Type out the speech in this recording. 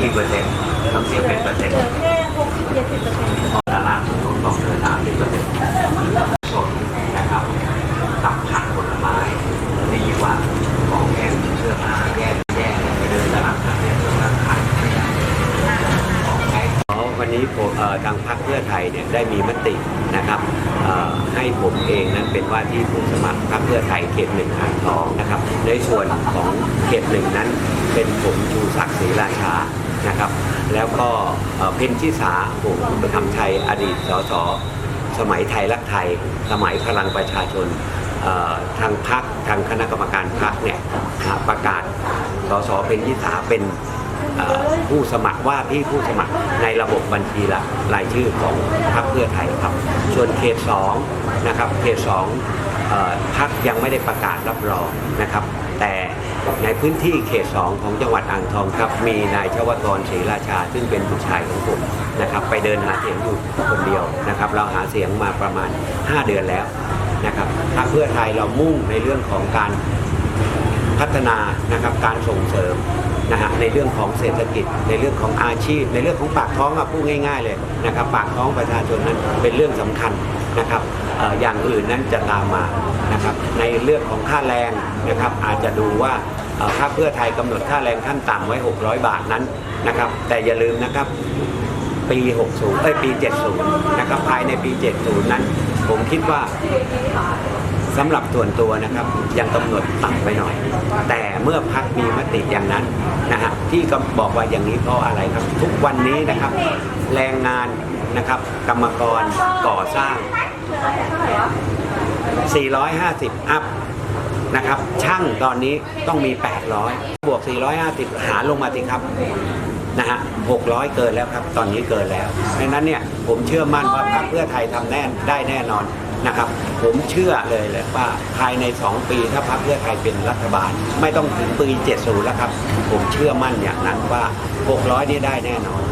จ็ดสิบเปอร์เซ็นต์ตลาดของต้องเดินทางเป็นประเด็นต์สดนะครับกับผักผลไม้ดีกว่าของแห้งเสื้อผ้าแย่แย่ไปเดินตลาดนัดเนี่ยเสื้อผ้าขายไม่ได้ของแห้งวันนี้ผมทางพรรคเพื่อไทยเนี่ยได้มีมตินะครับให้ผมเองนั้นเป็นว่าที่ผู้สมัครพรรคเพื่อไทยเขตหนึ่งอ่างทองนะครับ ในส่วนของเขตหนึ่งนั้นเป็นผมชูศักดิ์ศรีราชา นะครับ แล้วก็เพนชิสาผมประคำชัยอดีตสสสมัยไทยรักไทย สมัยพลังประชาชนทางพักทางคณะกรรมการพักเนี่ยประกาศสสเป็นยิสาเป็น ผู้สมัครว่าที่ผู้สมัครในระบบบัญชีละรายชื่อของพรรคเพื่อไทยครับ ส่วนเขต2นะครับเขต2เอ่อพักยังไม่ได้ประกาศรับรองนะครับ แต่ในพื้นที่เขต2ของจังหวัดอ่างทองครับ มีนายชวกรศรีราชา ซึ่งเป็นผู้ชายของผมนะครับ ไปเดินหาเสียงอยู่คนเดียวนะครับ เราหาเสียงมาประมาณ 5 เดือนแล้วนะครับพรรคเพื่อไทยเรามุ่งในเรื่องของการพัฒนานะครับการส่งเสริม นะฮะในเรื่องของเศรษฐกิจ ในเรื่องของอาชีพ ในเรื่องของปากท้องอะพูดง่าย ๆ เลยนะครับปากท้องประชาชนนั้นเป็นเรื่องสำคัญนะครับอย่างอื่นนั้นจะตามมานะครับในเรื่องของค่าแรงนะครับอาจจะดูว่าเอ่อพรรคเพื่อไทยกำหนดค่าแรงขั้นต่ำไว้ 600 บาทนั้นนะครับแต่อย่าลืมนะครับปี 60 เอ้ย ปี 70 นะครับ ภายในปี 70 นั้น ผมคิดว่าสำหรับส่วนตัวนะครับ ยังกำหนดต่ำไปหน่อย แต่ เมื่อพักมีมติอย่างนั้นนะฮะที่ก็บอกว่าอย่างนี้เพราะอะไรครับ ทุกวันนี้นะครับ แรงงานนะครับ กรรมกรก่อสร้าง 450 อัพนะครับ ช่างตอนนี้ต้องมี 800 บวก 450 หารลงมาสิครับ นะฮะ600 เกินแล้วครับ ตอนนี้เกินแล้วดังนั้นเนี่ยผมเชื่อมั่นว่าพรรคเพื่อไทยทำแน่ได้แน่นอนนะครับ ผมเชื่อเลยเลยว่าภายใน 2 ปีถ้าพรรคเพื่อไทยเป็นรัฐบาล ไม่ต้องถึงปี 70 แล้วครับ ผมเชื่อมั่นอย่างนั้นว่า 600 นี่ได้แน่นอน